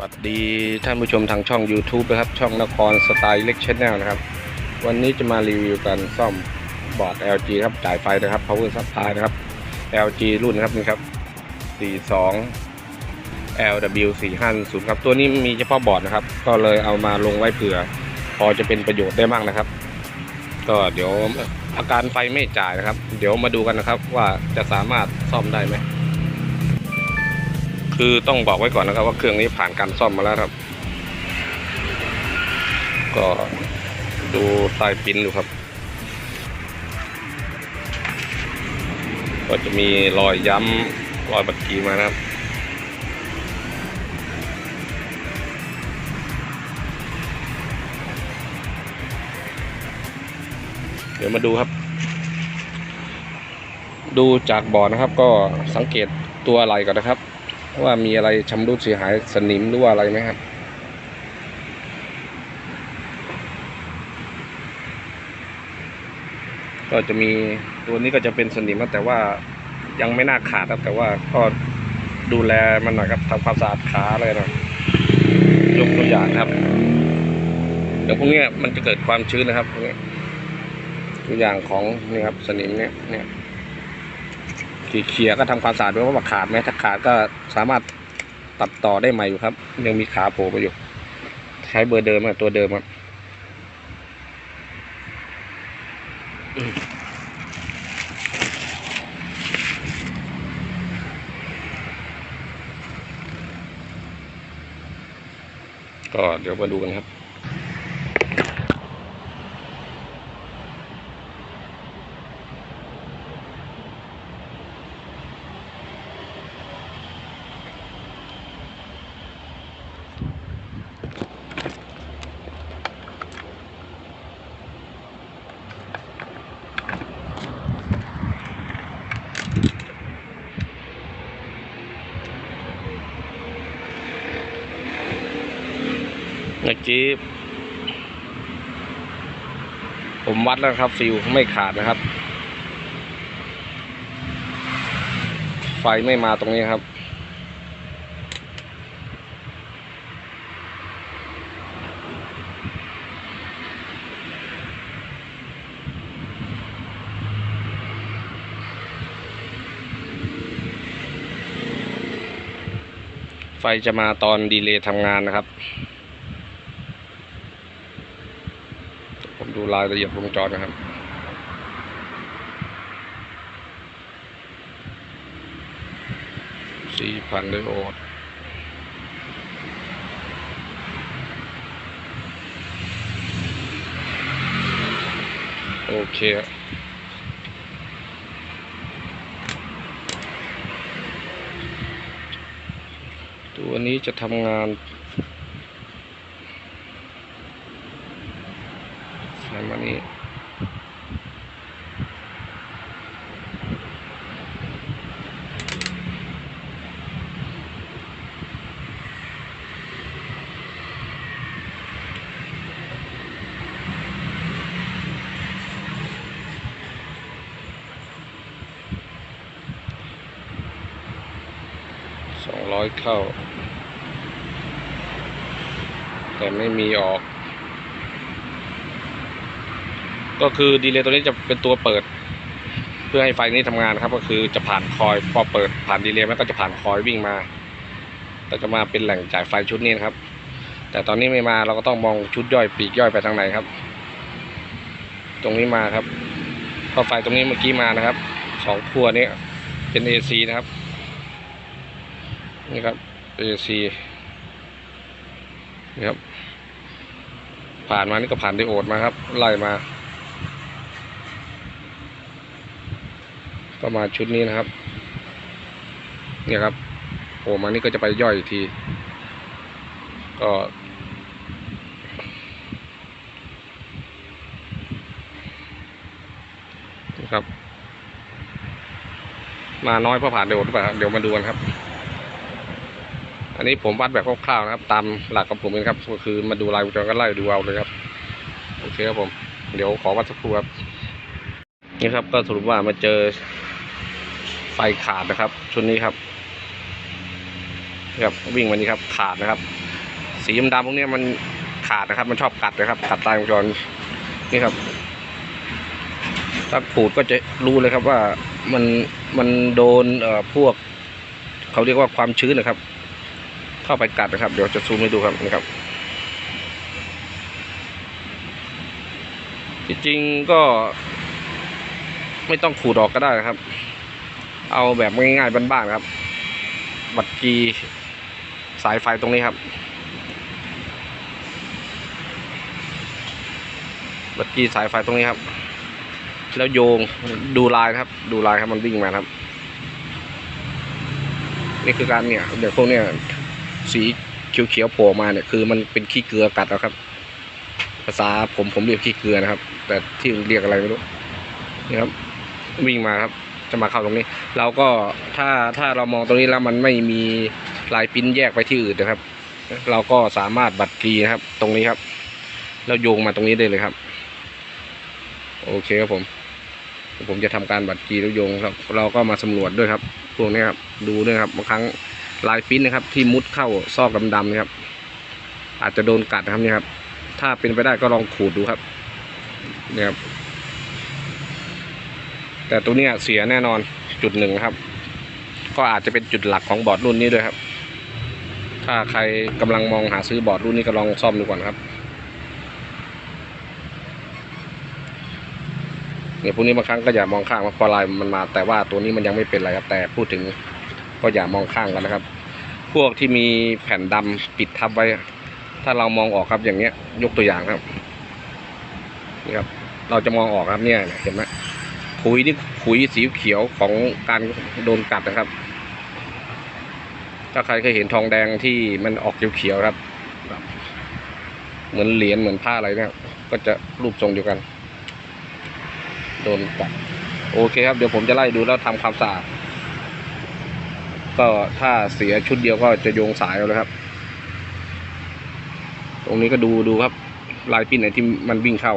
วัสดีท่านผู้ชมทางช่อง YouTube นะครับ ช่องนครสไตล์เล็กชแนลนะครับ วันนี้จะมารีวิวการซ่อมบอร์ด LG ครับจ่ายไฟนะครับ Power Supply นะครับ LG รุ่นนะครับนี่ครับ 42 LW450 ครับตัวนี้มีเฉพาะบอร์ดนะครับ ก็เลยเอามาลงไว้เผื่อ พอจะเป็นประโยชน์ได้บ้างนะครับ ก็เดี๋ยวอาการไฟไม่จ่ายนะครับ เดี๋ยวมาดูกันนะครับว่าจะสามารถซ่อมได้ไหม คือต้องบอกไว้ก่อนนะครับ ว่าเครื่องนี้ผ่านการซ่อมมาแล้วครับ ก็ดูใต้ปิ้นดูครับ ก็จะมีรอยย้ำรอยบัดกีมานะครับเดี๋ยวมาดูครับ ดูจากบอร์ดนะครับก็สังเกตตัวอะไรก่อนนะครับ ว่ามีอะไรชำรุดเสียหายสนิมหรือว่าอะไรไหมครับ ก็จะมีตัวนี้ก็จะเป็นสนิมแต่ว่ายังไม่น่าขาดครับแต่ว่าก็ดูแลมันหน่อยครับทำความสะอาดขาอะไรหน่อยยกตัวอย่างครับเดี๋ยวพวกนี้มันจะเกิดความชื้นนะครับพวกนี้ตัวอย่างของนี่ครับสนิมเนี่ยเนี่ย เคลียร์ก็ทำความสะอาดด้วยว่าขาดไหมถ้าขาดก็สามารถตัดต่อได้ใหม่อยู่ครับ ยังมีขาโผล่มาอยู่ ใช้เบอร์เดิมอะตัวเดิมครับอืมก็เดี๋ยวมาดูกันครับ กี้ ผมวัดแล้วครับฟิวไม่ขาดนะครับ ไฟไม่มาตรงนี้ครับ ไฟจะมาตอนดีเลย์ทำงานนะครับ ผมดูรายละเอียดวงจรนะครับสี่พันไดโอดโอเคตัวนี้จะทำงานใส่มานี่สอง ร้อยเข้า แต่ไม่มีออก ก็คือดีเลย์ตัวนี้จะเป็นตัวเปิด เพื่อให้ไฟนี้ทำงานครับ ก็คือจะผ่านคอยพอเปิดผ่านดีเลย์มันก็จะผ่านคอยวิ่งมาแต่จะมาเป็นแหล่งจ่ายไฟชุดนี้นะครับ แต่ตอนนี้ไม่มาเราก็ต้องมองชุดย่อยปีกย่อยไปทางไหนครับ ตรงนี้มาครับพอไฟตรงนี้เมื่อกี้มานะครับสองขั้วนี้เป็น AC นะครับ นี่ครับ AC นี่ครับ ผ่านมานี่ก็ผ่านไดโอดมาครับ ไล่มา ก็มาชุดนี้นะครับ เนี่ยครับโผล่มานี่ก็จะไปย่อยอีกที ก็นะครับ มาน้อยเพราะผ่านไดโอดหรือเปล่าเดี๋ยวมาดูกันครับ อันนี้ผมวัดแบบคร่าวๆนะครับ ตามหลักของผมเองครับก็คือมาดูลายวงจรก็ไล่ดูเอาเลยครับโอเคครับผม เดี๋ยวขอวัดสักครู่ครับนี่ครับ ก็สรุปว่ามาเจอไฟขาดนะครับ ชุดนี้ครับครับวิ่งวันนี้ครับ ขาดนะครับ สีดำๆพวกนี้มันขาดนะครับ มันชอบกัดนะครับกัดตายวงจรนี่ครับถ้าขูดก็จะรู้เลยครับว่ามันมันโดนเอ่อพวก เขาเรียกว่าความชื้นนะครับ เข้าไปกัดนะครับ เดี๋ยวจะซูมให้ดูครับนี่ครับ จริงๆก็ ไม่ต้องขูดออกก็ได้นะครับ เอาแบบง่ายๆบ้านๆครับ บัตรกีสายไฟตรงนี้ครับ บัตรกีสายไฟตรงนี้ครับ แล้วโยงดูลายครับ ดูลายครับมันวิ่งมาครับ นี่คือการเนี่ยเดี๋ยวพวกเนี้ย สีเขียวๆโผล่มาเนี่ยคือมันเป็นขี้เกลือกัดแล้วครับ ภาษาผมผมเรียกขี้เกลือนะครับ แต่ที่เรียกอะไรไม่รู้นี่ครับ วิ่งมาครับ จะมาเข้าตรงนี้ เราก็ถ้าถ้าเรามองตรงนี้แล้วมันไม่มีลายปิ้นแยกไปที่อื่นนะครับ เราก็สามารถบัตรกรีนะครับ ตรงนี้ครับ แล้วโยงมาตรงนี้ได้เลยครับ โอเคครับผมผมจะทำการบัตรกรีแล้วโยงครับเราก็มาสำรวจด้วยครับ พวกนี้ครับ ดูด้วยครับบางครั้ง ลายปิ้นนะครับ ที่มุดเข้าซอกดำๆนะครับ อาจจะโดนกัดนะครับเนี่ยครับ ถ้าเป็นไปได้ก็ลองขูดดูครับเนี่ยครับ แต่ตัวนี้เสียแน่นอนจุดหนึ่งครับ ก็อาจจะเป็นจุดหลักของบอร์ดรุ่นนี้ด้วยครับ ถ้าใครกำลังมองหาซื้อบอร์ดรุ่นนี้ก็ลองซ่อมดูก่อนครับเนี่ยพวกนี้บางครั้งก็อย่ามองข้างว่าพอลายมันมา แต่ว่าตัวนี้มันยังไม่เป็นไรครับแต่พูดถึง ก็อย่ามองข้างกันนะครับ พวกที่มีแผ่นดำปิดทับไว้ ถ้าเรามองออกครับอย่างเงี้ย ยกตัวอย่างครับนี่ครับ เราจะมองออกครับเนี่ยเห็นไหมขุยนี่ขุยสีเขียวของการโดนกัดนะครับ ถ้าใครเคยเห็นทองแดงที่มันออกเขียวๆครับแบบเหมือนเหรียญเหมือนผ้าอะไรเนี่ย ก็จะรูปทรงเดียวกัน โดนกัด โอเคครับ เดี๋ยวผมจะไล่ดูแล้วทำความสะอาด ก็ถ้าเสียชุดเดียวก็จะโยงสายเอาเลยครับ ตรงนี้ก็ดูดูครับ ลายปิ้นไหนที่มันวิ่งเข้า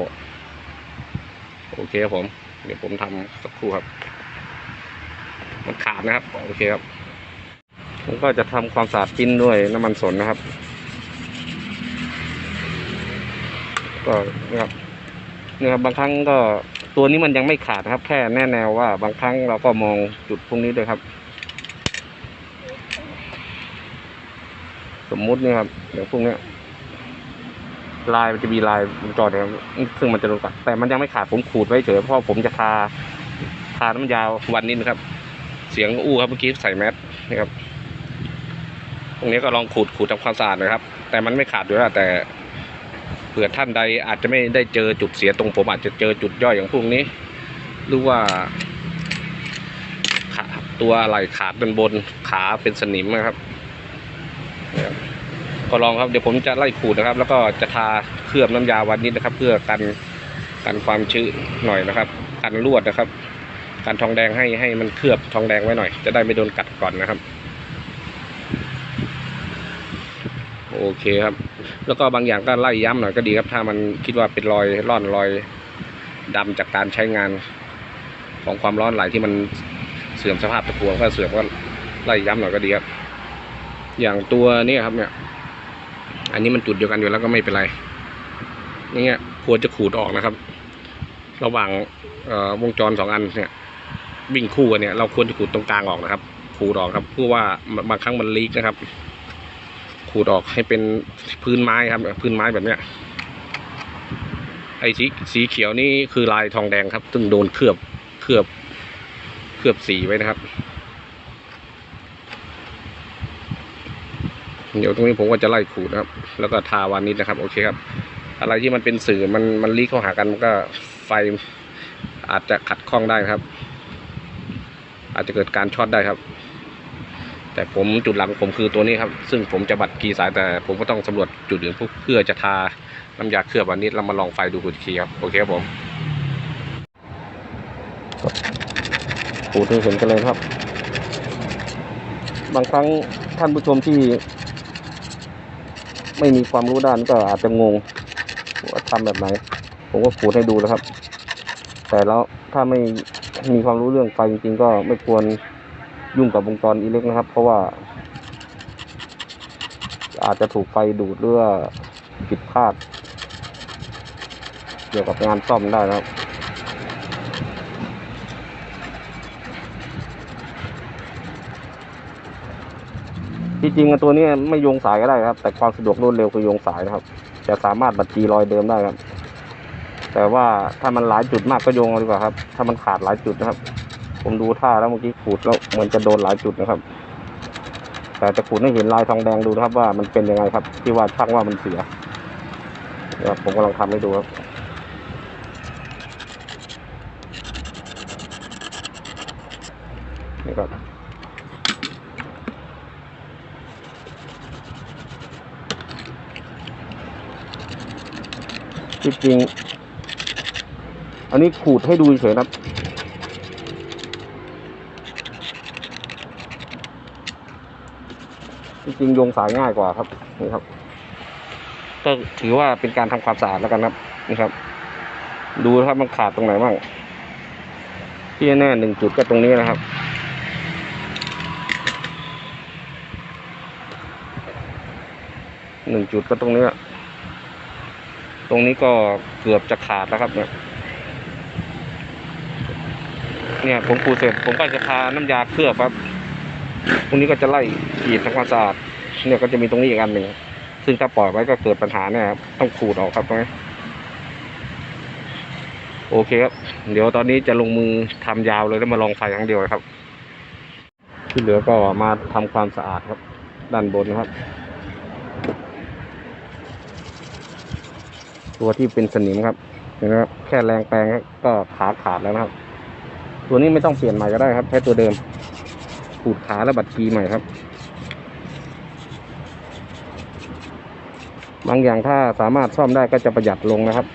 โอเคครับผม เดี๋ยวผมทำสักครู่ครับ มันขาดนะครับ โอเคครับผมก็จะทำความสะอาดปิ้นด้วยน้ำมันสนนะครับ ก็นะครับนี่ยครับ บางครั้งก็ตัวนี้มันยังไม่ขาดนะครับ แค่แน่แนวว่าบางครั้งเราก็มองจุดพวกนี้ด้วยครับ สมมุติเนี่ยครับเดี๋ยวพวกเนี้ยลายมันจะมีลายวงจรนะครับซึ่งมันจะโดนกัดแต่มันยังไม่ขาดผมขูดไว้เฉยเพราะผมจะทาทาน้ำยาวันนี้นะครับ เสียงอู้ครับเมื่อกี้ใส่แมสนะครับตรงนี้ก็ลองขูดขูดทำความสะอาดนะครับ แต่มันไม่ขาดอยู่แล้วแต่เผื่อท่านใดอาจจะไม่ได้เจอจุดเสียตรงผมอาจจะเจอจุดย่อยอย่างพวกนี้ หรือว่าขาตัวไหล่ขาดเป็นบนขาเป็นสนิมนะครับ ก็ลองครับเดี๋ยวผมจะไล่ขูดนะครับ แล้วก็จะทาเคลือบน้ำยาวันนี้นะครับ เพื่อกันกันความชื้นหน่อยนะครับกันลวดนะครับกันทองแดงให้ให้มันเคลือบทองแดงไว้หน่อย จะได้ไม่โดนกัดก่อนนะครับ โอเคครับ แล้วก็บางอย่างก็ไล่ย้ำหน่อยก็ดีครับ ถ้ามันคิดว่าเป็นรอยร่อนรอยดำจากการใช้งานของความร้อนไหลที่มันเสื่อมสภาพตะกัวก็เสื่อมก็ไล่ย้ำหน่อยก็ดีครับ อย่างตัวนี้ครับเนี่ย อันนี้มันจุดเดียวกันอยู่แล้วก็ไม่เป็นไรนี่เงี้ยควรจะขูดออกนะครับ ระหว่างวงจรสองอันเนี่ย วิ่งคู่กันเนี่ยเราควรจะขูดตรงกลางออกนะครับ ขูดออกครับเพื่อว่าบางครั้งมันลีกนะครับ ขูดออกให้เป็นพื้นไม้ครับพื้นไม้แบบเนี้ยไอ้สีสีเขียวนี่คือลายทองแดงครับ ซึ่งโดนเคลือบเคลือบเคลือบสีไว้นะครับ เดี๋ยวตรงนี้ผมก็จะไล่ขูดนะครับ แล้วก็ทาวานิดนะครับ โอเคครับ อะไรที่มันเป็นสื่อมันมันลีกเข้าหากันมันก็ไฟอาจจะขัดข้องได้ครับ อาจจะเกิดการช็อตได้ครับ แต่ผมจุดหลังผมคือตัวนี้ครับ ซึ่งผมจะบัดกีสายแต่ผมก็ต้องสำรวจจุดอื่นเพื่อจะทาน้ำยาเคลือบวานิดแล้วมาลองไฟดูอีกทีครับโอเคครับผมขูดให้เห็นกันเลยครับ บางครั้งท่านผู้ชมที่ ไม่มีความรู้ด้านก็อาจจะงงว่าทำแบบไหน ผมก็ขูดให้ดูแล้วครับ แต่แล้วถ้าไม่มีความรู้เรื่องไฟจริงๆก็ไม่ควรยุ่งกับวงจรอิเล็กนะครับ เพราะว่า อาจจะถูกไฟดูดหรือผิดพลาด เกี่ยวกับงานซ่อมได้นะครับ ที่จริงอะตัวนี้ไม่โยงสายก็ได้ครับ แต่ความสะดวกรวดเร็วคือโยงสายนะครับ จะสามารถบัดจีรอยเดิมได้ครับ แต่ว่าถ้ามันหลายจุดมากก็โยงดีกว่าครับ ถ้ามันขาดหลายจุดนะครับ ผมดูท่าแล้วเมื่อกี้ขูดแล้วเหมือนจะโดนหลายจุดนะครับ แต่จะขูดให้เห็นลายทองแดงดูนะครับว่ามันเป็นยังไงครับ ที่ว่าช่างว่ามันเสียนะครับผมกำลังทำให้ดูครับ นี่ครับ ที่ จริงอันนี้ขูดให้ดูเฉยนะครับ จริงโยงสายง่ายกว่าครับนี่ครับ ก็ถือว่าเป็นการทำความสะอาดแล้วกันครับนี่ครับ ดูครับมันขาดตรงไหนบ้างที่แน่หนึ่งจุดก็ตรงนี้นะครับหนึ่งจุดก็ตรงนี้ ตรงนี้ก็เกือบจะขาดแล้วครับเนี่ยเนี่ยผมขูดเสร็จผมก็จะทาน้ำยาเคลือบครับตรงนี้ก็จะไล่ขีดทำความสะอาดเนี่ยก็จะมีตรงนี้อีกอันหนึ่งซึ่งถ้าปล่อยไว้ก็เกิดปัญหาเนี่ยครับต้องขูดออกครับตรงนี้โอเคครับ เดี๋ยวตอนนี้จะลงมือทำยาวเลยแล้วมาลองไฟครั้งเดียวครับ ที่เหลือก็มาทำความสะอาดครับ ด้านบนนะครับ ตัวที่เป็นสนิมครับเห็นะครับแค่แรงแปลงก็ขาขาดแล้วนะครับ ตัวนี้ไม่ต้องเปลี่ยนใหม่ก็ได้ครับ แค่ตัวเดิมขูดขาและบัดกีใหม่ครับ บางอย่างถ้าสามารถซ่อมได้ก็จะประหยัดลงนะครับ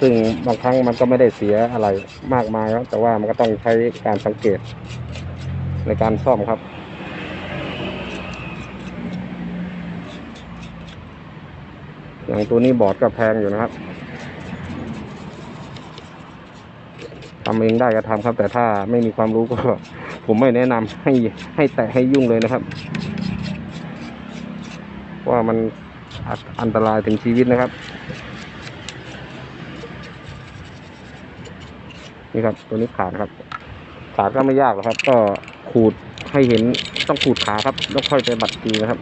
ซึ่งบางครั้งมันก็ไม่ได้เสียอะไรมากมายครับแต่ว่ามันก็ต้องใช้การสังเกตในการซ่อมครับ อย่างตัวนี้บอร์ดก็แพงอยู่นะครับทำเองได้ก็ทำครับ แต่ถ้าไม่มีความรู้ก็ ผมไม่แนะนำให้ให้แตะให้ยุ่งเลยนะครับ ว่ามันอันอันตรายถึงชีวิตนะครับ นี่ครับ ตัวนี้ขาดครับ ขาดก็ไม่ยากหรอกครับ ก็ขูดให้เห็นต้องขูดขาครับ แล้วค่อยไปบัดกีนะครับ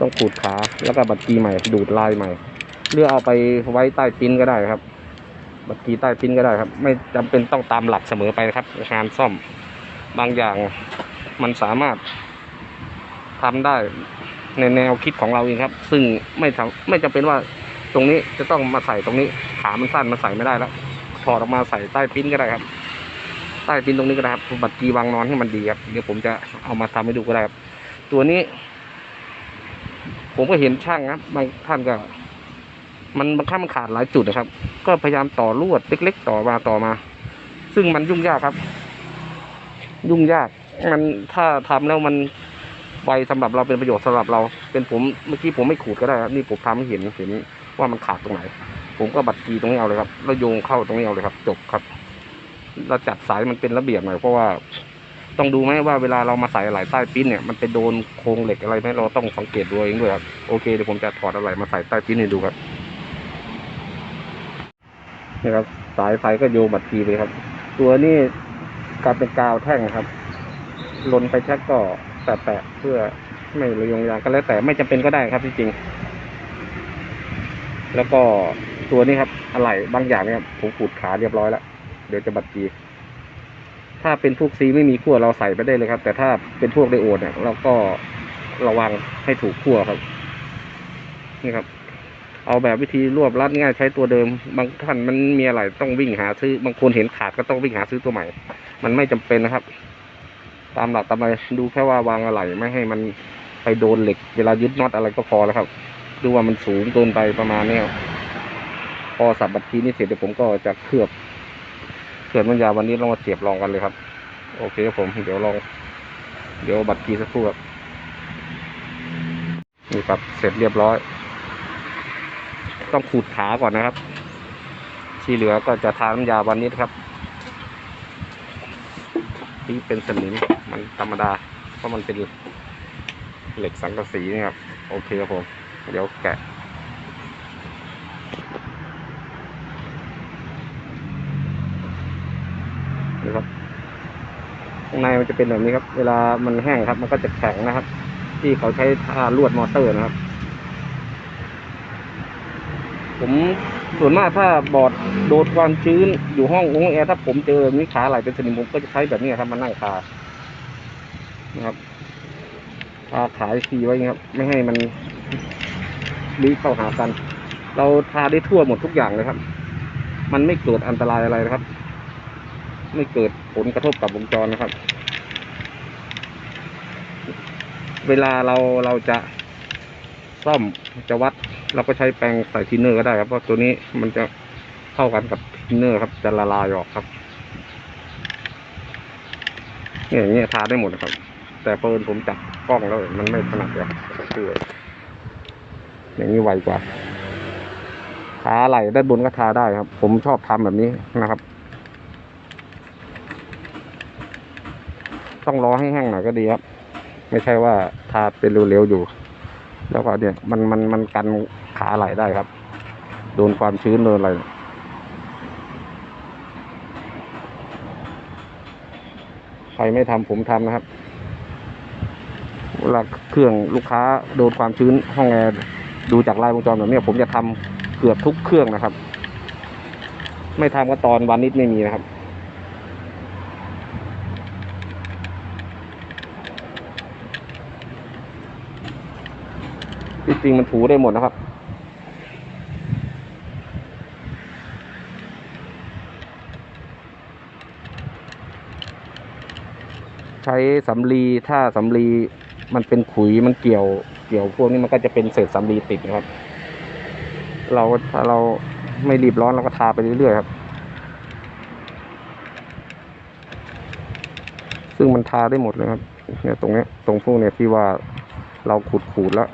ต้องขูดขาแล้วก็บัดกีใหม่ดูดลายใหม่หรือเอาไปไว้ใต้ปิ้นก็ได้ครับบัดกีใต้ปิ้นก็ได้ครับ ไม่จำเป็นต้องตามหลักเสมอไปครับงานซ่อมบางอย่างมันสามารถทำได้ในแนวคิดของเราเองครับ ซึ่งไม่ทำไม่จำเป็นว่าตรงนี้จะต้องมาใส่ตรงนี้ขามันสั้นมันใส่ไม่ได้แล้วถอดออกมาใส่ใต้ปิ้นก็ได้ครับ ใต้ปิ้นตรงนี้ก็ได้ครับบัดกีวางนอนให้มันดีครับเดี๋ยวผมจะเอามาทำให้ดูก็ได้ครับตัวนี้ ผมก็เห็นช่างครับบางท่านก็ มันบางครั้งมันขาดหลายจุดนะครับ ก็พยายามต่อลวดเล็กๆต่อมาต่อมา ซึ่งมันยุ่งยากครับ ยุ่งยาก มันถ้าทำแล้วมันไวสำหรับเราเป็นประโยชน์สำหรับเรา เป็นผมเมื่อกี้ผมไม่ขูดก็ได้ครับนี่ผมทำให้เห็นเห็นว่ามันขาดตรงไหน ผมก็บัดกีตรงนี้เอาเลยครับแล้วโยงเข้าตรงนี้เอาเลยครับ จบครับ เราจัดสายมันเป็นระเบียบหน่อยเพราะว่า ต้องดูไหมว่าเวลาเรามาใส่อะไหล่ใต้ปิ้นเนี่ยมันไปโดนโครงเหล็กอะไรไหมเราต้องสังเกตดูเองด้วยครับโอเคเดี๋ยวผมจะถอดอะไหล่มาใส่ใต้ปิ้นให้ดูครับนี่ครับ สายไฟก็โยบัดกีเลยครับ ตัวนี้กลับเป็นกาวแท่งครับลนไปแช็กก็แปะเพื่อไม่ระยงยางก็แล้วแต่ไม่จำเป็นก็ได้ครับที่จริง แล้วก็ตัวนี้ครับอะไหล่บางอย่างเนี่ยผมขูดขาเรียบร้อยแล้ว เดี๋ยวจะบัดกี ถ้าเป็นพวกซีไม่มีขั้วเราใส่ไปได้เลยครับ แต่ถ้าเป็นพวกไดโอดเนี่ยเราก็ระวังให้ถูกขั้วครับ นี่ครับ เอาแบบวิธีรวบรัดง่ายใช้ตัวเดิม บางท่านมันมีอะไรต้องวิ่งหาซื้อ บางคนเห็นขาดก็ต้องวิ่งหาซื้อตัวใหม่ มันไม่จำเป็นนะครับ ตามหลักตามอะไรดูแค่ว่าวางอะไรไม่ให้มันไปโดนเหล็ก เวลายึดน็อตอะไรก็พอแล้วครับ ดูว่ามันสูงเกินไปประมาณนี้พอสับบัตรทีนี้เสร็จเดี๋ยวผมก็จะเคลือบ เกิดมันยาววันนี้เรามาเสียบลองกันเลยครับ โอเคครับผมเดี๋ยวลอง เดี๋ยวบัตรกีสักครู่ครับนี่ครับเสร็จเรียบร้อย ต้องขูดขาก่อนนะครับ ที่เหลือก็จะทาน้ำยาวันนี้ครับที่เป็นสนิมมันธรรมดาเพราะมันเป็นเหล็กสังกะสีนี่ครับ โอเคครับผม เดี๋ยวแกะ ครับข้างในมันจะเป็นแบบนี้ครับ เวลามันแห้งครับ มันก็จะแข็งนะครับ ที่เขาใช้ทาลวดมอเตอร์นะครับ ผมส่วนมากถ้าบอดโดนความชื้นอยู่ห้องห้องแอร์ถ้าผมเจอแบบนี้ขาไหลเป็นสนิมผมก็จะใช้แบบนี้ครับมานั่งคานะครับคาขายีไว้ครับ ไม่ให้มันลีเข้าหากัน เราทาได้ทั่วหมดทุกอย่างเลยครับ มันไม่เกิดอันตรายอะไรนะครับ ไม่เกิดผลกระทบกับวงจรนะครับ เวลาเราเราจะซ่อมจะวัดเราก็ใช้แปรงใส่ทินเนอร์ก็ได้ครับเพราะตัวนี้มันจะเข้ากันกับทินเนอร์ครับ จะละลายออกครับเนี่ยอย่างเงี้ยทาได้หมดนะครับ แต่เปินผมจับกล้องแล้วมันไม่ถนัดเลยคืออย่างนี้ไวกว่าทาไหลด้านบนก็ทาได้ครับ ผมชอบทำแบบนี้นะครับ ต้องรอให้แห้งหน่อยก็ดีครับ ไม่ใช่ว่าทาเป็นเร็วๆอยู่ แล้วก็เนี่ยมันมันมันกันขาไหลได้ครับ โดนความชื้นโดนอะไรใครไม่ทำผมทำนะครับเวลาเครื่องลูกค้าโดนความชื้นห้องแอร์ดูจากลายวงจรแบบนี้ผมจะทำเกือบทุกเครื่องนะครับ ไม่ทำก็ตอนวันนิดไม่มีนะครับ จริงมันถูได้หมดนะครับ ใช้สำลีถ้าสำลีมันเป็นขุยมันเกี่ยวเกี่ยวพวกนี้มันก็จะเป็นเศษสำลีติดนะครับ เราถ้าเราไม่รีบร้อนเราก็ทาไปเรื่อยๆครับ ซึ่งมันทาได้หมดเลยครับเนี่ยตรงนี้ตรงพวกเนี้ยที่ว่าเราขูดขูดแล้ว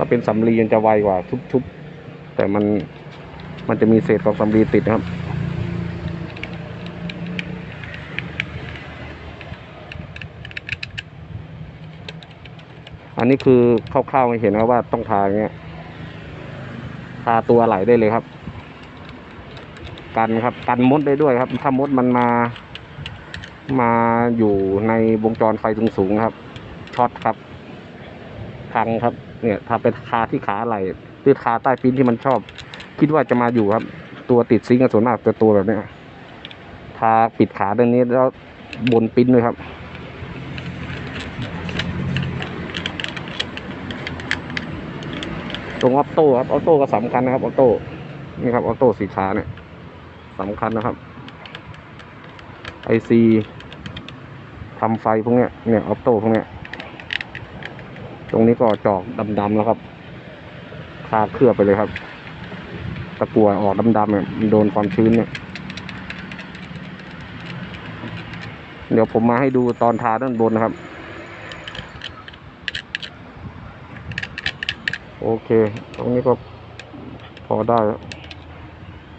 ถ้าเป็นสำลีมันจะไวกว่าทุบๆ แต่มันมันจะมีเศษของสำลีติดนะครับ อันนี้คือคร่าวๆให้เห็นนะครับว่าต้องทาอย่างเงี้ยทาตัวไหลได้เลยครับ กันครับกันมดได้ด้วยครับ ถ้ามดมันมา มาอยู่ในวงจรไฟสูงๆครับ ช็อตครับพังครับ เนี่ยถ้าเป็นคาที่ขาไหลหรือคาใต้ปิ้นที่มันชอบ คิดว่าจะมาอยู่ครับ ตัวติดซิงค์กันส่วนมากตัวตัวแบบเนี้ยทาปิดขาด้านนี้แล้วบนปิ้นด้วยครับตรงออโต้ครับออโต้ก็สำคัญนะครับออโต้นี่ครับออโต้สีขาเนี่ยสำคัญนะครับไอซีทำไฟพวกเนี้ยเนี่ยออโต้พวกเนี้ย ตรงนี้ก็จอกดำๆแล้วครับคาเคลือบไปเลยครับ ตะกัวออกดำๆเนี่ยมันโดนความชื้นเนี่ย เดี๋ยวผมมาให้ดูตอนทาด้านบนนะครับ โอเค ตรงนี้ก็พอได้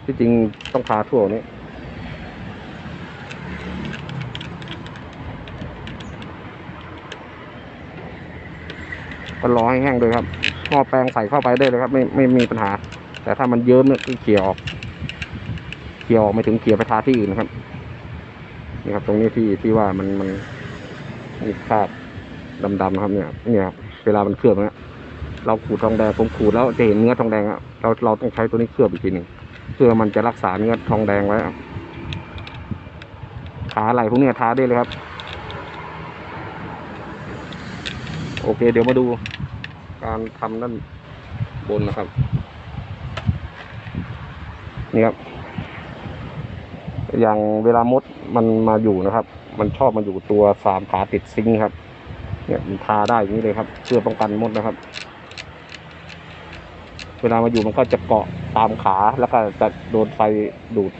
ที่จริงต้องทาทั่วนี้ ก็รอให้แห้งเลยครับหม้อแปลงใส่เข้าไปได้เลยครับ ไม่ไม่มีปัญหา แต่ถ้ามันเยิ้มเนี่ยคือเขี่ยออกเขี่ยออกไม่ถึงเขี่ยไปทาที่อื่นครับ นี่ครับ ตรงนี้ที่ที่ว่ามันมันมีคราบดำๆนะครับเนี่ย เนี่ยครับเวลามันเคลือบเนี่ยเราขูดทองแดงผมขูดแล้วจะเห็นเนื้อทองแดงอะเราเราต้องใช้ตัวนี้เคลือบอีกทีหนึ่งเพื่อมันจะรักษาเนื้อทองแดงไว้อะขาไหล่พวกเนี้ยทาได้เลยครับ โอเคเดี๋ยวมาดูการทำด้านบนนะครับ นี่ครับ อย่างเวลามดมันมาอยู่นะครับ มันชอบมาอยู่ตัวสามขาติดซิงครับ เนี่ยมันทาได้อย่างนี้เลยครับ เพื่อป้องกันมดนะครับ เวลามาอยู่มันก็จะเกาะตามขาแล้วก็จะโดนไฟดูด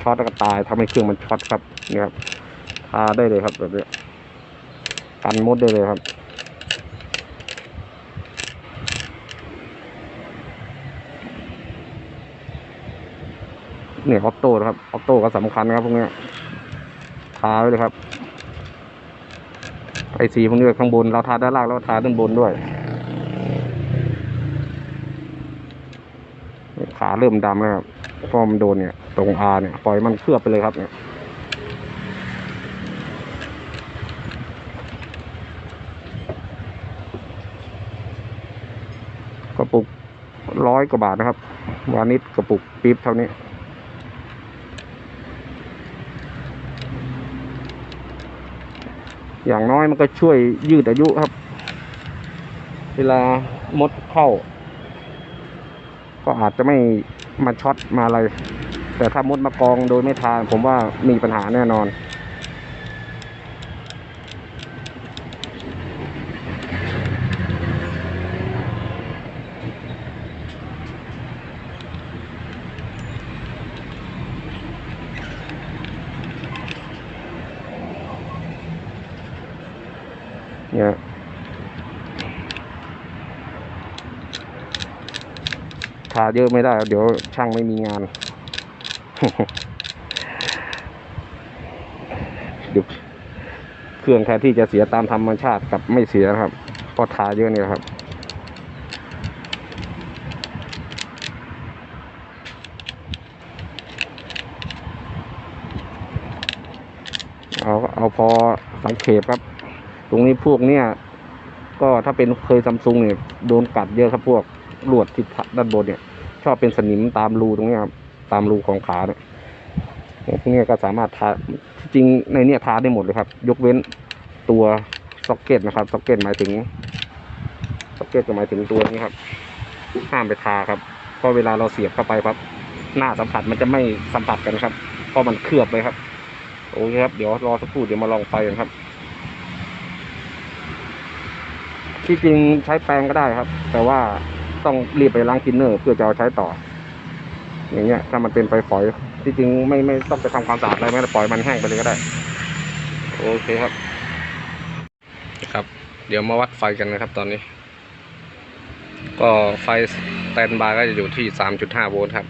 ช็อตแล้วก็ตายทำให้เครื่องมันช็อตครับนี่ครับทาได้เลยครับแบบนี้กันมดได้เลยครับ เนี่ยออโต้นะครับออโต้ก็สำคัญครับพวกนี้ทาไว้เลยครับ ไอสีพวกนี้ข้างบนเราทาด้านล่างแล้วทาด้านบนด้วยขาเริ่มดำแล้วครับเพราะมันโดนเนี่ย ตรงอาเนี่ย ปล่อยมันเคลือบไปเลยครับเนี่ยกระปุกร้อยกว่าบาทนะครับ วานิชกระปุกปี๊บเท่านี้ อย่างน้อยมันก็ช่วยยืดอายุครับ เวลามดเข้า ก็อาจจะไม่มาช็อตมาอะไร แต่ถ้ามดมากองโดยไม่ทาน ผมว่ามีปัญหาแน่นอน ทาเยอะไม่ได้ เดี๋ยวช่างไม่มีงาน เดี๋ยวเครื่องแทนที่จะเสียตามธรรมชาติกับไม่เสียครับเพราะทาเยอะนี่ครับเอาเอาพอสังเขปครับ ตรงนี้พวกเนี้ยก็ถ้าเป็นเคยซัมซุงเนี่ยโดนกัดเยอะครับพวก ลวดที่ด้านบนเนี่ย ชอบเป็นสนิมตามรูตรงเนี้ยครับ ตามรูของขาเนี่ยพวกนี้ก็สามารถทาที่จริงในเนี้ยทาได้หมดเลยครับ ยกเว้นตัวซ็อกเก็ตนะครับซ็อกเก็ตหมายถึงซ็อกเก็ตก็หมายถึงตัวนี้ครับ ห้ามไปทาครับเพราะเวลาเราเสียบเข้าไปครับ หน้าสัมผัสมันจะไม่สัมผัสกันครับเพราะมันเคลือบเลยครับโอเคครับ เดี๋ยวรอสักครู่เดี๋ยวมาลองไฟกันครับ ที่จริงใช้แปรงก็ได้ครับ แต่ว่า ต้องรีบไปล้างทินเนอร์เพื่อจะเอาใช้ต่อ อย่างเงี้ย ถ้ามันเป็นไฟฝอย ที่จริงไม่ไม่ต้องไปทำความสะอาดอะไรไม่ปล่อยมันแห้งไปเลยก็ได้ โอเคครับ ครับ เดี๋ยวมาวัดไฟกันนะครับตอนนี้ ก็ไฟสแตนบายก็จะอยู่ที่สามจุดห้าโวลต์ครับ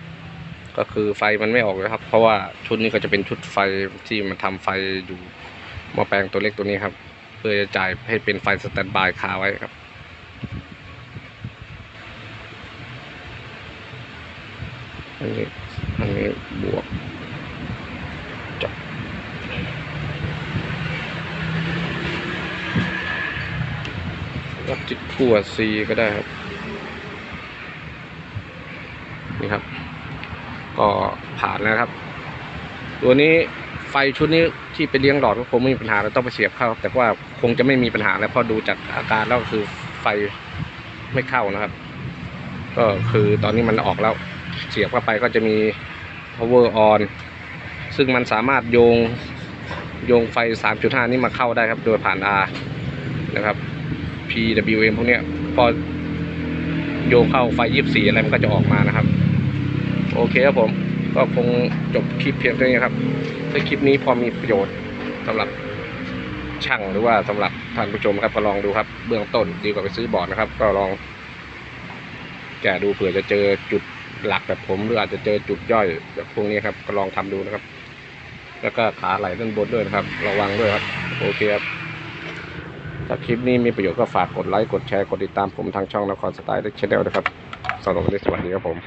ก็คือไฟมันไม่ออกเลยครับ เพราะว่าชุดนี้ก็จะเป็นชุดไฟที่มันทำไฟอยู่ม้อแปลงตัวเล็กตัวนี้ครับ เพื่อจะจ่ายให้เป็นไฟสแตนบายคาไว้ครับ อันนี้อันนี้บวกจบวัดจิตขั้ว C ก็ได้ครับ นี่ครับ ก็ผ่านแล้วครับ ตัวนี้ไฟชุดนี้ที่ไปเลี้ยงหลอดก็คงไม่มีปัญหาแล้วต้องไปเสียบเข้า แต่ว่าคงจะไม่มีปัญหาแล้วเพราะดูจากอาการแล้วคือไฟไม่เข้านะครับ ก็คือตอนนี้มันออกแล้ว สียบเข้าไปก็จะมี power on ซึ่งมันสามารถโยงโยงไฟ 3.5 นี่มาเข้าได้ครับ โดยผ่าน R นะครับ PWM พวกเนี้ยพอโยงเข้าไฟ 24 อะไรมันก็จะออกมานะครับ โอเคครับผม ก็คงจบคลิปเพียงเท่านี้ครับ ถ้าคลิปนี้พอมีประโยชน์สำหรับช่างหรือว่าสำหรับท่านผู้ชมครับก็ลองดูครับ เบื้องต้นดีกว่าไปซื้อบอร์ดนะครับ ก็ลองแกะดูเผื่อจะเจอจุด หลักแบบผมหรืออาจจะเจอจุดย่อยแบบพวกนี้ครับก็ลองทำดูนะครับ แล้วก็ขาไหลด้านบนด้วยนะครับ ระวังด้วยครับโอเคครับถ้าคลิปนี้มีประโยชน์ก็ฝากกดไลค์กดแชร์กดติดตามผมทางช่องนครสไตล์เด็กชแนลนะครับสำหรับวันนี้สวัสดีครับผม